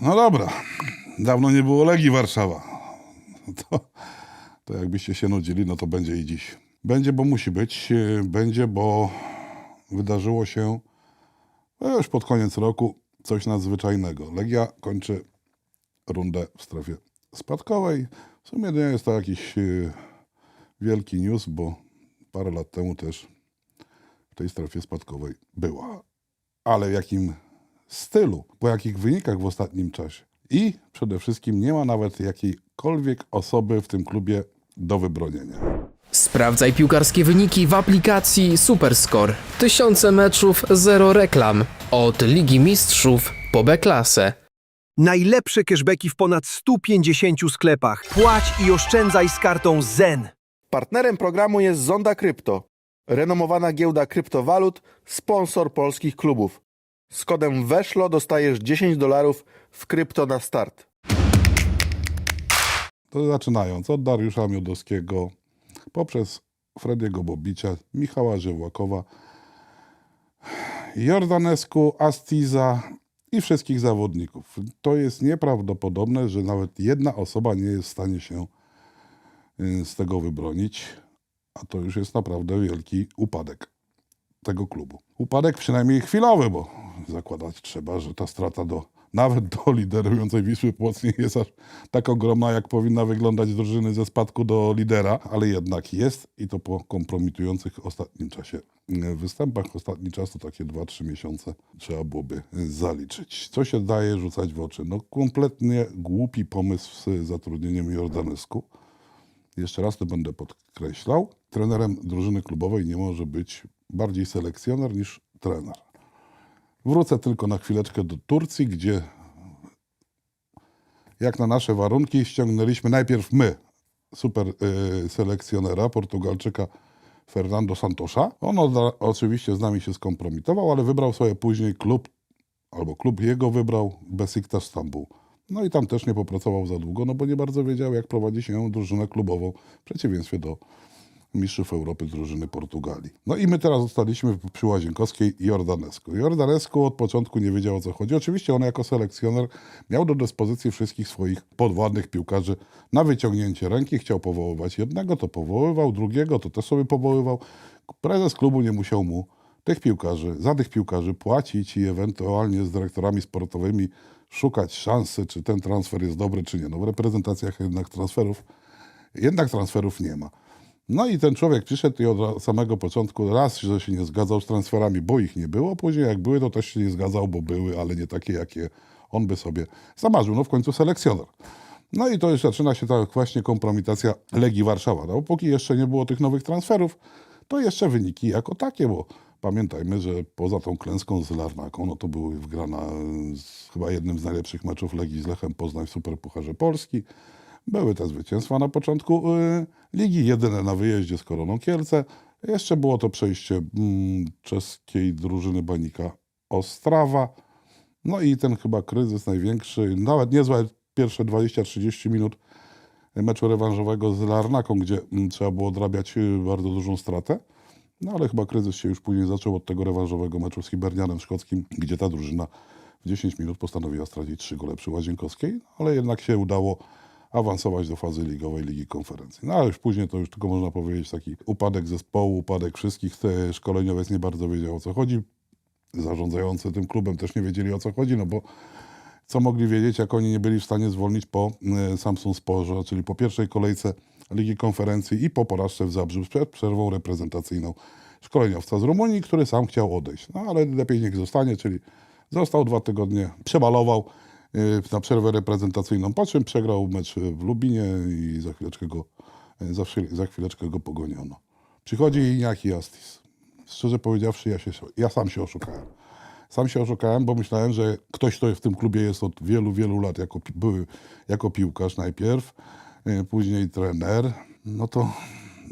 No dobra, dawno nie było Legii Warszawa. To, to jakbyście się nudzili, no to będzie i dziś. Będzie, bo musi być. Yy, Będzie, bo wydarzyło się no już pod koniec roku coś nadzwyczajnego. Legia kończy rundę w strefie spadkowej. W sumie nie jest to jakiś yy, wielki news, bo parę lat temu też w tej strefie spadkowej była. Ale w jakim stylu, po jakich wynikach w ostatnim czasie. I przede wszystkim nie ma nawet jakiejkolwiek osoby w tym klubie do wybronienia. Sprawdzaj piłkarskie wyniki w aplikacji Superscore. Tysiące meczów, zero reklam. Od Ligi Mistrzów po B-klasę. Najlepsze cashbacki w ponad 150 sklepach. Płać i oszczędzaj z kartą ZEN. Partnerem programu jest Zonda Krypto, renomowana giełda kryptowalut, sponsor polskich klubów. Z kodem WESZLO dostajesz 10 dolarów w krypto na start. To zaczynając od Dariusza Miodowskiego, poprzez Frediego Bobicia, Michała Żełłakowa, Jordanesku, Astiza i wszystkich zawodników. To jest nieprawdopodobne, że nawet jedna osoba nie jest w stanie się y, z tego wybronić, a to już jest naprawdę wielki upadek tego klubu. Upadek przynajmniej chwilowy, bo zakładać trzeba, że ta strata do, nawet do liderującej Wisły Płock nie jest aż tak ogromna, jak powinna wyglądać drużyny ze spadku do lidera, ale jednak jest i to po kompromitujących ostatnim czasie e, występach. Ostatni czas to takie 2-3 miesiące trzeba byłoby zaliczyć. Co się daje rzucać w oczy? No kompletnie głupi pomysł z zatrudnieniem Jordanesku. Jeszcze raz to będę podkreślał. Trenerem drużyny klubowej nie może być bardziej selekcjoner niż trener. Wrócę tylko na chwileczkę do Turcji, gdzie jak na nasze warunki ściągnęliśmy najpierw my super y, selekcjonera Portugalczyka Fernando Santosza. On oczywiście z nami się skompromitował, ale wybrał sobie później klub, albo klub jego wybrał Besiktas Stambuł. No i tam też nie popracował za długo, no bo nie bardzo wiedział, jak prowadzi się drużynę klubową, w przeciwieństwie do mistrzów Europy drużyny Portugalii. No i my teraz zostaliśmy przy Łazienkowskiej i Jordanesku. Jordanesku od początku nie wiedział o co chodzi. Oczywiście on jako selekcjoner miał do dyspozycji wszystkich swoich podwładnych piłkarzy na wyciągnięcie ręki. Chciał powoływać jednego, to powoływał, drugiego to też sobie powoływał. Prezes klubu nie musiał mu tych piłkarzy, za tych piłkarzy płacić i ewentualnie z dyrektorami sportowymi szukać szansy, czy ten transfer jest dobry, czy nie. No w reprezentacjach jednak transferów, jednak transferów nie ma. No i ten człowiek przyszedł i od samego początku raz, że się nie zgadzał z transferami, bo ich nie było, później jak były, to też się nie zgadzał, bo były, ale nie takie, jakie on by sobie zamarzył. No w końcu selekcjoner. No i to już zaczyna się ta właśnie kompromitacja Legii Warszawa. No, póki jeszcze nie było tych nowych transferów, to jeszcze wyniki jako takie, bo pamiętajmy, że poza tą klęską z Larnaką, no to były wgrana z, chyba jednym z najlepszych meczów Legii z Lechem Poznań w Superpucharze Polski. Były te zwycięstwa na początku y, ligi, jedyne na wyjeździe z Koroną Kielce. Jeszcze było to przejście mm, czeskiej drużyny Banika Ostrawa. No i ten chyba kryzys największy, nawet niezłe pierwsze 20-30 minut meczu rewanżowego z Larnaką, gdzie mm, trzeba było odrabiać y, bardzo dużą stratę. No ale chyba kryzys się już później zaczął od tego rewanżowego meczu z Hibernianem Szkockim, gdzie ta drużyna w 10 minut postanowiła stracić 3 gole przy Łazienkowskiej, ale jednak się udało awansować do fazy ligowej Ligi Konferencji. No ale już później to już tylko można powiedzieć taki upadek zespołu, upadek wszystkich. Szkoleniowiec nie bardzo wiedział o co chodzi. Zarządzający tym klubem też nie wiedzieli o co chodzi, no bo co mogli wiedzieć, jak oni nie byli w stanie zwolnić po e, Samsung Sporze, czyli po pierwszej kolejce Ligi Konferencji i po porażce w Zabrzu przed przerwą reprezentacyjną szkoleniowca z Rumunii, który sam chciał odejść. No ale lepiej niech zostanie, czyli został dwa tygodnie, przebalował na przerwę reprezentacyjną, po czym przegrał mecz w Lubinie i za chwileczkę go, e, za, za chwileczkę go pogoniono. Przychodzi Iniaki Astis. Szczerze powiedziawszy, ja, się, ja sam się oszukałem. Sam się oszukałem, bo myślałem, że ktoś, kto w tym klubie jest od wielu, wielu lat, jako, były jako piłkarz najpierw, y, później trener, no to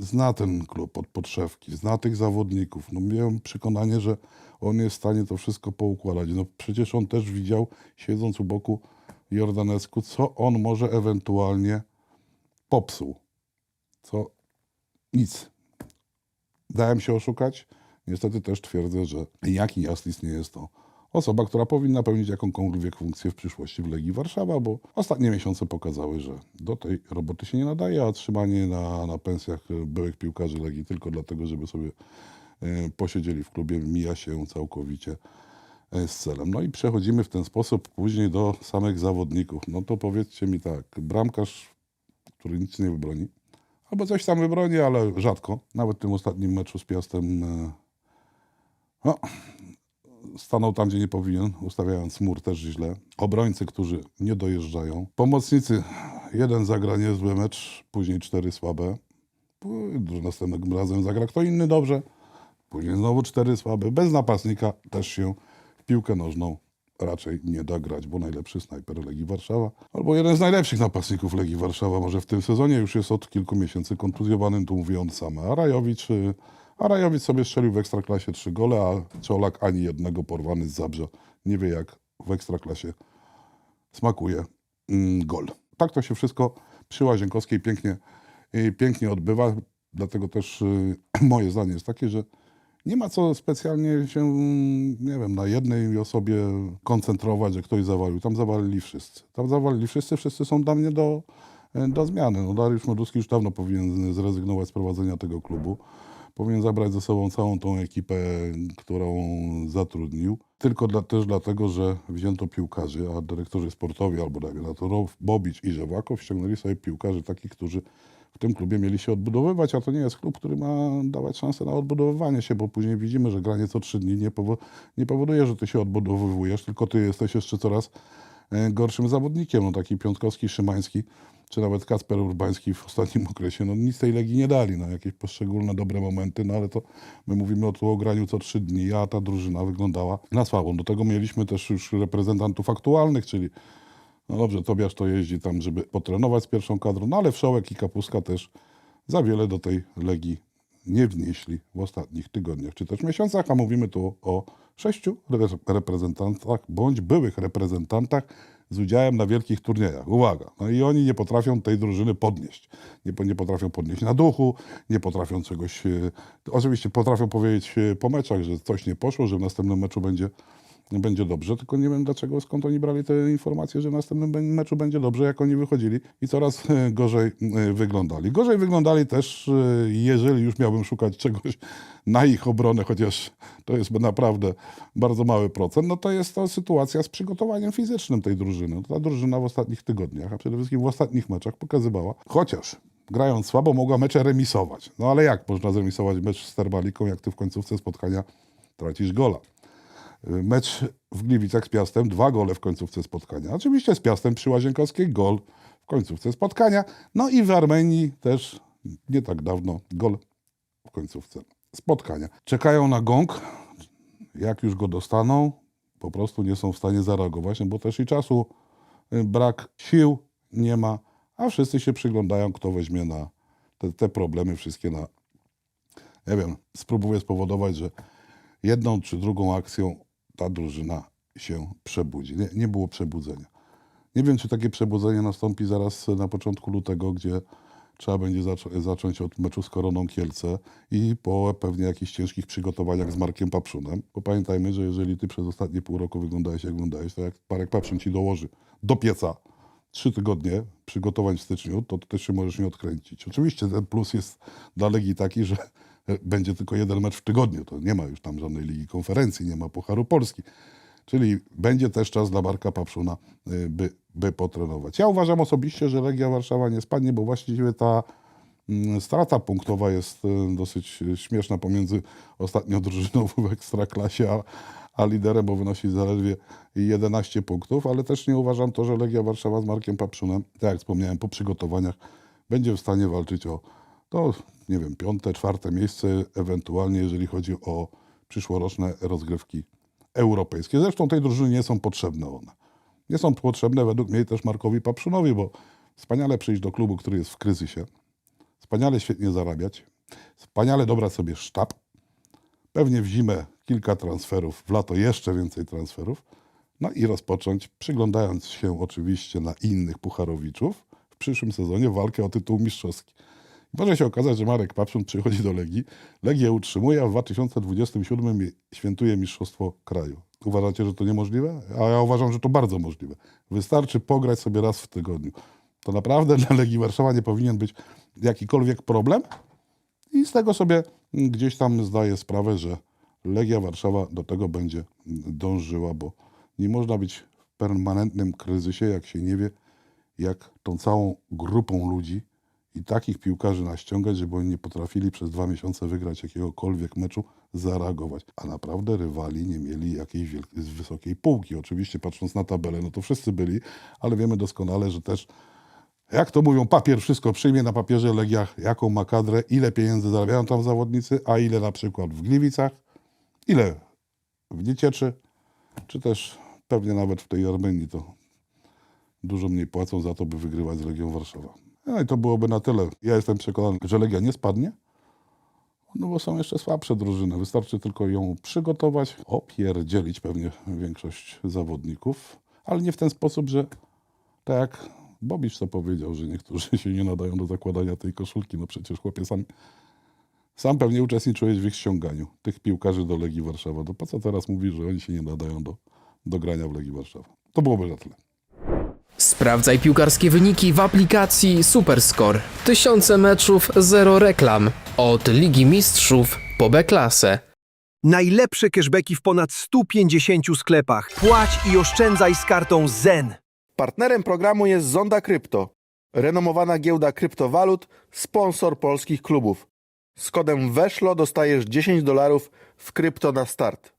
zna ten klub od podszewki, zna tych zawodników. No miałem przekonanie, że on jest w stanie to wszystko poukładać. No przecież on też widział, siedząc u boku Jordanesku, co on może ewentualnie popsuł. Co nic. Dałem się oszukać. Niestety też twierdzę, że jaki Aslis nie jest to osoba, która powinna pełnić jakąkolwiek funkcję w przyszłości w Legii Warszawa, bo ostatnie miesiące pokazały, że do tej roboty się nie nadaje, a trzymanie na, na pensjach byłych piłkarzy Legii tylko dlatego, żeby sobie e, posiedzieli w klubie, mija się całkowicie e, z celem. No i przechodzimy w ten sposób później do samych zawodników. No to powiedzcie mi tak, bramkarz, który nic nie wybroni, albo coś tam wybroni, ale rzadko. Nawet w tym ostatnim meczu z Piastem e, no, stanął tam, gdzie nie powinien, ustawiając mur też źle. Obrońcy, którzy nie dojeżdżają. Pomocnicy, jeden zagra niezły mecz, później cztery słabe. Następnym razem zagra kto inny dobrze, później znowu cztery słabe. Bez napastnika też się w piłkę nożną raczej nie da grać, bo najlepszy snajper Legii Warszawa, albo jeden z najlepszych napastników Legii Warszawa, może w tym sezonie już jest od kilku miesięcy kontuzjowany, tu mówi on sam. A Rajowicz, y, a Rajowicz sobie strzelił w Ekstraklasie trzy gole, a Czolak ani jednego porwany z Zabrza. Nie wie jak w Ekstraklasie smakuje mm, gol. Tak to się wszystko przy Łazienkowskiej pięknie, y, pięknie odbywa, dlatego też y, moje zdanie jest takie, że nie ma co specjalnie się, nie wiem, na jednej osobie koncentrować, że ktoś zawalił. Tam zawalili wszyscy. Tam zawalili wszyscy, wszyscy są dla mnie do, do zmiany. No Dariusz Modruski już dawno powinien zrezygnować z prowadzenia tego klubu. Powinien zabrać ze sobą całą tą ekipę, którą zatrudnił. Tylko dla, też dlatego, że wzięto piłkarzy, a dyrektorzy sportowi, albo dajmy na to Row, Bobicz i Żewakow ściągnęli sobie piłkarzy takich, którzy w tym klubie mieli się odbudowywać, a to nie jest klub, który ma dawać szansę na odbudowywanie się, bo później widzimy, że granie co trzy dni nie, powo- nie powoduje, że ty się odbudowywujesz, tylko ty jesteś jeszcze coraz gorszym zawodnikiem. No taki Piątkowski, Szymański, czy nawet Kasper Urbański w ostatnim okresie, no nic tej Legii nie dali, no jakieś poszczególne dobre momenty, no ale to my mówimy o tu o graniu co trzy dni, a ta drużyna wyglądała na słabą. Do tego mieliśmy też już reprezentantów aktualnych, czyli no dobrze, Tobiasz to jeździ tam, żeby potrenować z pierwszą kadrą, no ale Wszołek i Kapuska też za wiele do tej Legii nie wnieśli w ostatnich tygodniach czy też miesiącach, a mówimy tu o sześciu re- reprezentantach bądź byłych reprezentantach z udziałem na wielkich turniejach. Uwaga, no i oni nie potrafią tej drużyny podnieść. Nie, nie potrafią podnieść na duchu, nie potrafią czegoś... e, Oczywiście potrafią powiedzieć e, po meczach, że coś nie poszło, że w następnym meczu będzie będzie dobrze, tylko nie wiem dlaczego, skąd oni brali te informacje, że w następnym meczu będzie dobrze, jak oni wychodzili i coraz e, gorzej e, wyglądali. Gorzej wyglądali też, e, jeżeli już miałbym szukać czegoś na ich obronę, chociaż to jest naprawdę bardzo mały procent, no to jest to sytuacja z przygotowaniem fizycznym tej drużyny. Ta drużyna w ostatnich tygodniach, a przede wszystkim w ostatnich meczach pokazywała, chociaż grając słabo mogła mecze remisować. No ale jak można zremisować mecz z Terbaliką, jak ty w końcówce spotkania tracisz gola? Mecz w Gliwicach z Piastem, dwa gole w końcówce spotkania. Oczywiście z Piastem przy Łazienkowskiej gol w końcówce spotkania. No i w Armenii też nie tak dawno gol w końcówce spotkania. Czekają na gong. Jak już go dostaną, po prostu nie są w stanie zareagować, no bo też i czasu y, brak, sił nie ma, a wszyscy się przyglądają, kto weźmie na te, te problemy wszystkie na, nie wiem, spróbuję spowodować, że jedną czy drugą akcją ta drużyna się przebudzi. Nie, nie było przebudzenia. Nie wiem, czy takie przebudzenie nastąpi zaraz na początku lutego, gdzie trzeba będzie zac- zacząć od meczu z Koroną Kielce i po pewnie jakichś ciężkich przygotowaniach z Markiem Papszunem. Bo pamiętajmy, że jeżeli ty przez ostatnie pół roku wyglądałeś jak wyglądałeś, to jak Marek Papszun ci dołoży do pieca trzy tygodnie przygotowań w styczniu, to ty też się możesz nie odkręcić. Oczywiście ten plus jest dla Legii taki, że będzie tylko jeden mecz w tygodniu. To nie ma już tam żadnej Ligi Konferencji, nie ma Pucharu Polski. Czyli będzie też czas dla Marka Papszuna, y, by, by potrenować. Ja uważam osobiście, że Legia Warszawa nie spadnie, bo właściwie ta mm, strata punktowa jest y, dosyć śmieszna pomiędzy ostatnią drużyną w Ekstraklasie, a, a liderem, bo wynosi zaledwie 11 punktów, ale też nie uważam to, że Legia Warszawa z Markiem Papszunem, tak jak wspomniałem, po przygotowaniach będzie w stanie walczyć o to, nie wiem, piąte, czwarte miejsce, ewentualnie jeżeli chodzi o przyszłoroczne rozgrywki europejskie. Zresztą tej drużynie nie są potrzebne one. Nie są potrzebne według mnie też Markowi Papszunowi, bo wspaniale przyjść do klubu, który jest w kryzysie, wspaniale świetnie zarabiać, wspaniale dobrać sobie sztab, pewnie w zimę kilka transferów, w lato jeszcze więcej transferów, no i rozpocząć, przyglądając się oczywiście na innych pucharowiczów, w przyszłym sezonie walkę o tytuł mistrzowski. Może się okazać, że Marek Papszun przychodzi do Legii, Legię utrzymuje, a w 2027 je- świętuje Mistrzostwo Kraju. Uważacie, że to niemożliwe? A ja uważam, że to bardzo możliwe. Wystarczy pograć sobie raz w tygodniu. To naprawdę dla Legii Warszawa nie powinien być jakikolwiek problem. I z tego sobie gdzieś tam zdaję sprawę, że Legia Warszawa do tego będzie dążyła, bo nie można być w permanentnym kryzysie, jak się nie wie, jak tą całą grupą ludzi i takich piłkarzy naściągać, żeby oni nie potrafili przez dwa miesiące wygrać jakiegokolwiek meczu, zareagować. A naprawdę rywali nie mieli jakiejś wielkiej, wysokiej półki. Oczywiście patrząc na tabelę, no to wszyscy byli, ale wiemy doskonale, że też jak to mówią, papier wszystko przyjmie na papierze Legia, jaką ma kadrę, ile pieniędzy zarabiają tam zawodnicy, a ile na przykład w Gliwicach, ile w Niecieczy, czy też pewnie nawet w tej Armenii to dużo mniej płacą za to, by wygrywać z Legią Warszawa. No i to byłoby na tyle. Ja jestem przekonany, że Legia nie spadnie, no bo są jeszcze słabsze drużyny. Wystarczy tylko ją przygotować, opierdzielić pewnie większość zawodników, ale nie w ten sposób, że tak jak Bobisz to powiedział, że niektórzy się nie nadają do zakładania tej koszulki. No przecież chłopie sam, sam pewnie uczestniczyłeś w ich ściąganiu tych piłkarzy do Legii Warszawa. To po co teraz mówisz, że oni się nie nadają do, do grania w Legii Warszawa? To byłoby na tyle. Sprawdzaj piłkarskie wyniki w aplikacji Superscore. Tysiące meczów, zero reklam. Od Ligi Mistrzów po B-klasę. Najlepsze cashbacki w ponad 150 sklepach. Płać i oszczędzaj z kartą ZEN. Partnerem programu jest Zonda Krypto, renomowana giełda kryptowalut, sponsor polskich klubów. Z kodem WESZLO dostajesz 10 dolarów w krypto na start.